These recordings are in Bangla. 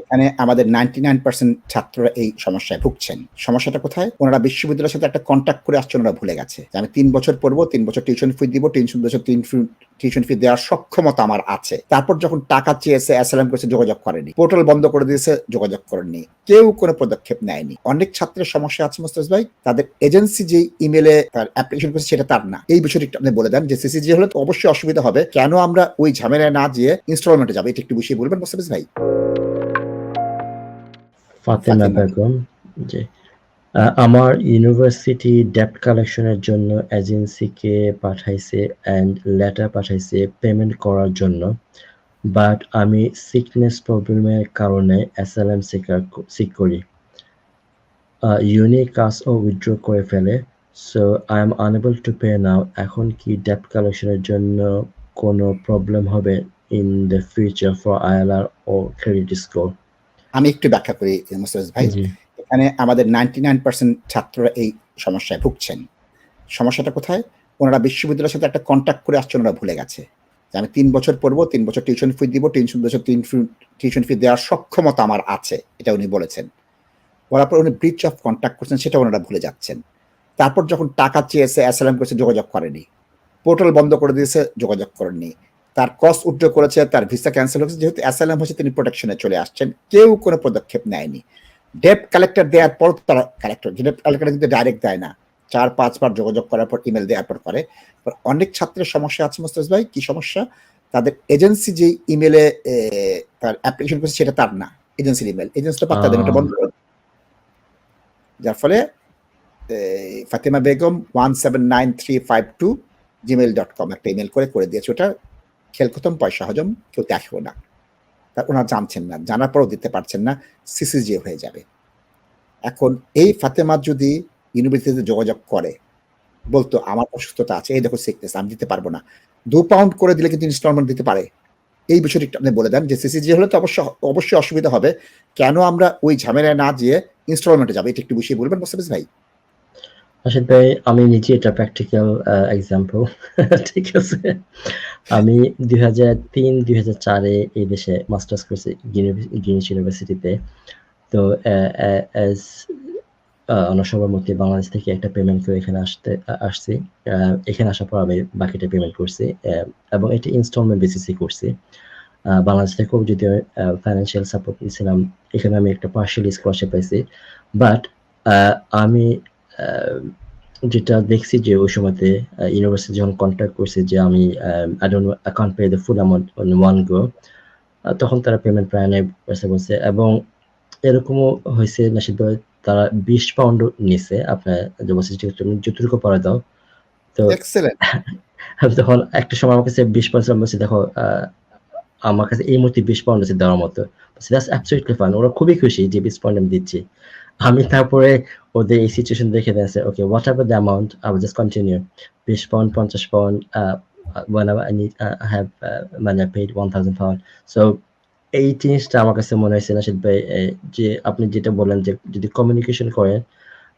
এখানে আমাদের নাইনটি নাইন পার্সেন্ট ছাত্ররা এই সমস্যায় ভুগছেন। সমস্যাটা কোথায়? ওনারা বিশ্ববিদ্যালয়ের সাথে একটা কন্ট্যাক্ট করে আসছেন, ওরা ভুলে গেছে। আমি তিন বছর পড়ব, তিন বছর টিউশন ফি দিব, তিন বছর তিন টিউশন ফি দেওয়ার সক্ষমতা আমার আছে। তারপর যখন টাকা চেয়েছে অ্যাসালাম করেছে, যোগাযোগ করেনি। পোর্টাল বন্ধ করে দিয়েছে, যোগাযোগ করেনি। কেউ কোনো পদক্ষেপ নেয়নি। অনেক ছাত্রের সমস্যা আছে মোস্তাজ ভাই। তাদের এজেন্সি যে ইমেলে তার অ্যাপ্লিকেশন করেছে, সেটা তার না। এই বিষয়টি আপনি বলে দেন যে সিসিজি হলে তো অবশ্যই অসুবিধা হবে। কেন আমরা ওই ঝামেলায় না যেয়ে ইনস্টলমেন্টে যাব? এটা একটু বুঝিয়ে বলবেন, মোস্তাফিজ ভাই? ফাতেমা। বেগম জি। আমার ইউনিভার্সিটি ডেপ্ট কালেকশনের জন্য এজেন্সিকে পাঠাইছে অ্যান্ড লেটার পাঠাইছে পেমেন্ট করার জন্য। বাট আমি সিকনেস প্রবলেমের কারণে এসএলএম সিক করি। ইউনি কাজও উইথড্র করে ফেলে। So I am unable to pay now এখন কি ডেপ্ট কালেকশনের জন্য কোনো প্রবলেম হবে in the future for ILR O credit score আমি একটু ব্যাখ্যা করি মোস্তাফিজ ভাই। এখানে আমাদের নাইনটি নাইন পার্সেন্ট ছাত্ররা এই সমস্যায় ভুগছেন। সমস্যাটা কোথায়? ওনারা বিশ্ববিদ্যালয়ের সাথে একটা কন্ট্যাক্ট করে আসছেন ওরা ভুলে গেছে। যে আমি তিন বছর পড়ব তিন বছর টিউশন ফি দিব তিন বছর তিন টিউশন ফি দেওয়ার সক্ষমতা আমার আছে এটা উনি বলেছেন। বলার পর উনি ব্রিচ অফ কন্ট্যাক্ট করছেন সেটা ওনারা ভুলে যাচ্ছেন। তারপর যখন টাকা চেয়েছে অ্যাসালাম করেছে যোগাযোগ করেনি। পোর্টাল বন্ধ করে দিয়েছে যোগাযোগ করেনি তার কস্ট উড্র করেছে, তার ভিসা ক্যান্সেল হয়েছে। যেহেতু অ্যাসালাম হয়েছে তিনি প্রোটেকশনে চলে আসছেন। কেউ কোনো পদক্ষেপ নেয়নি। ডেপ কালেক্টর দেওয়ার পর তারা কালেক্টর ডেপ কালেক্টর কিন্তু ডাইরেক্ট দেয় না। চার পাঁচবার যোগাযোগ করার পর ইমেল দেওয়ার পর করে। অনেক ছাত্রের সমস্যা আছে মোস্তাজ ভাই। কি সমস্যা? তাদের এজেন্সি যে ইমেলে তার অ্যাপ্লিকেশন করেছে, সেটা তার না। এজেন্সির ইমেল এজেন্সিটা পাত্তা দেন এটা বন্ধ করে যার ফলে Fatema Begum one seven nine three five two gmail dot com একটা ইমেল করে করে দিয়েছে। ওটা খেল খতম, পয়সা হজম, কেউ দেখেও না। তা ওনারা জানছেন না, জানার পরও দিতে পারছেন না, সিসিজি হয়ে যাবে। এখন এই ফাতেমা যদি ইউনিভার্সিটিতে যোগাযোগ করে, বলতো আমার অসুস্থতা আছে, এই দেখো সিকনেস আমি দিতে পারব না। দু পাউন্ড করে দিলে কিন্তু ইনস্টলমেন্ট দিতে পারে। এই বিষয়টি একটু আপনি বলে দেন যে সিসিজি হলে তো অবশ্য, অবশ্যই অসুবিধা হবে। কেন আমরা ওই ঝামেলায় না যেয়ে ইনস্টলমেন্টে যাব? এটা একটু বুঝিয়ে বলবেন মোস্তাফিজ ভাই। আশিক ভাই আমি নিজে এটা প্র্যাকটিক্যাল এক্সাম্পল ঠিক আছে? আমি দুই হাজার তিন, দুই হাজার চারে এই দেশে মাস্টার্স করেছি গ্রিনিচ ইউনিভার্সিটিতে তো অ্যাজ অন্য সবার মধ্যে বাংলাদেশ থেকে একটা পেমেন্ট করে এখানে আসতে আসছি। এখানে আসার পর আমি বাকিটা পেমেন্ট করছি এবং এটা ইনস্টলমেন্ট বেসিসে করছি। বাংলাদেশ থেকেও যদি ফাইন্যান্সিয়াল সাপোর্ট নিয়েছিলাম। এখানে আমি একটা পার্শিয়ালি স্কলারশিপ পাইছি। বাট আমি যেটা দেখছি যে ওই সময়তে ইউনিভার্সিটি যখন কন্ট্যাক্ট করছে যে আমি I don't I can't pay the full amount on one go তখন তারা পেমেন্ট প্রায় নেই বলছে এবং এরকমও হয়েছে নাসিদ ভাই তারা বিশ পাউন্ড নিছে আপনার যতটুকু পরে দাও তো তখন একটা সময় আমার কাছে বিশ পাউন্ড বলছি দেখো আমার কাছে এই মুহূর্তে বিশ পাউন্ড আছে দেওয়ার মতো দ্যাটস অ্যাবসলিউটলি ফাইন ওরা খুবই খুশি যে বিশ পাউন্ড আমি দিচ্ছি। আমি তারপরে ওদের এই সিচুয়েশন দেখে দিয়েছে okay whatever the amount I just continue বিশ পাউন্ড পঞ্চাশ pound whenever I need uh, I have uh, মানে I paid so এই জিনিসটা আমার কাছে মনে হয়েছে ভাই এ, যে আপনি যেটা বললেন যে যদি কমিউনিকেশন করেন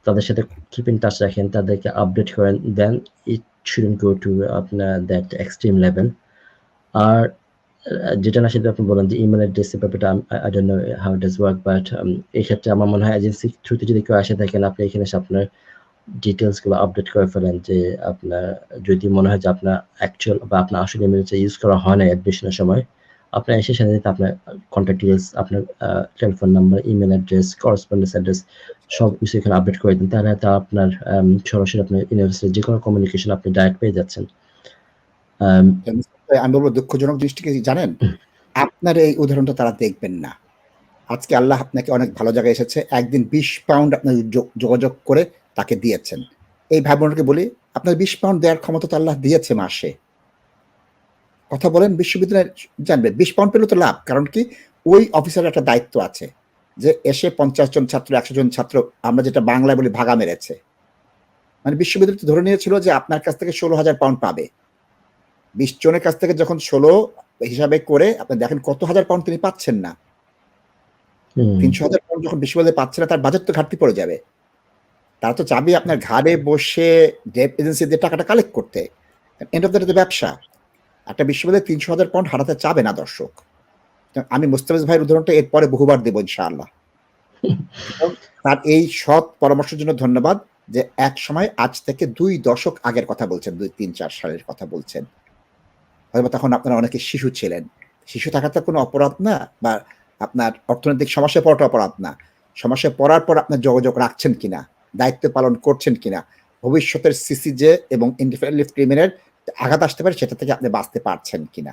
তাদের সাথে কিপ ইন টাচ রাখেন তাদেরকে আপডেট করেন then it shouldn't go to আপনার দ্যাট এক্সট্রিম লেভেল আর যেটা ভাই আপনি বলেন যে ইমেল অ্যাড্রেসের ব্যাপারটা I don't know how does work but এই ক্ষেত্রে আমার মনে হয় এজেন্সি থ্রুতে যদি কেউ আসে থাকেন আপনি এখানে এসে আপনার ডিটেলসগুলো আপডেট করে ফেলেন যে আপনার, যদি মনে হয় যে আপনার অ্যাকচুয়াল বা আপনার আসলে ইমেলটা ইউজ করা হয় না অ্যাডমিশনের সময়, আপনার এসে সাথে সাথে আপনার কন্ট্যাক্ট ডিটেলস আপনার telephone number email address correspondence address সব কিছু এখানে আপডেট করে দিন, তাহলে হয়তো আপনার সরাসরি আপনার ইউনিভার্সিটির যে কোনো কমিউনিকেশন আপনি ডাইরেক্ট পেয়ে যাচ্ছেন। আম, বলব দুঃখজনক জিনিসটি জানেন আপনার এই উদাহরণটা তারা দেখবেন না। আজকে আল্লাহ আপনাকে অনেক ভালো জায়গায় এসেছে একদিন বিশ পাউন্ড আপনার যোগাযোগ করে তাকে দিয়েছেন। এই ভাই বোনকে বলি আপনার বিশ পাউন্ড দেওয়ার ক্ষমতা তো আল্লাহ দিয়েছে মাসে। কথা বলেন বিশ্ববিদ্যালয় জানবে বিশ পাউন্ড পেলে তো লাভ কারণ কি ওই অফিসারের একটা দায়িত্ব আছে যে এসে পঞ্চাশ জন ছাত্র একশো জন ছাত্র আমরা যেটা বাংলায় বলি ভাগা মেরেছে। মানে বিশ্ববিদ্যালয় ধরে নিয়েছিল যে আপনার কাছ থেকে ষোলো হাজার পাউন্ড পাবে। বিশ জনের কাছ থেকে যখন ষোলো হিসাবে করে আপনি দেখেন কত হাজার পাউন্ড তিনি পাচ্ছেন না। তিনশো হাজার পাউন্ড যখন বিশ্ববিদ্যালয় পাচ্ছে না তার বাজেট তো ঘাটতি পড়ে যাবে। তারা তো চাবি আপনার ঘাড়ে বসে ডেপ এজেন্সি দিয়ে টাকাটা কালেক্ট করতে। এন্ড অফ দ্য ডে ব্যবসা। একটা বিশ্ববিদ্যালয় তিনশো হাজার পাউন্ড হারাতে চাবে না দর্শক। আমি মুস্তাফিজ ভাইয়ের উদাহরণটা এরপরে বহুবার দেবো ইনশাআল্লাহ। তার এই সৎ পরামর্শের জন্য ধন্যবাদ যে এক সময় আজ থেকে দুই দশক আগের কথা বলছেন দুই তিন চার সালের কথা বলছেন। হয়তো তখন আপনারা অনেকে শিশু ছিলেন। শিশু থাকা তো কোনো অপরাধ না বা আপনার অর্থনৈতিক সমস্যায় পড়াটা অপরাধ না। সমস্যায় পড়ার পর আপনার যোগাযোগ রাখছেন কিনা, দায়িত্ব পালন করছেন কিনা, ভবিষ্যতের সিসিজে এবং ইন্ডিপেন্ডেন্ট ক্রিমিনের আঘাত আসতে পারে সেটা থেকে আপনি বাঁচতে পারছেন কিনা।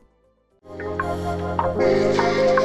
Thank you.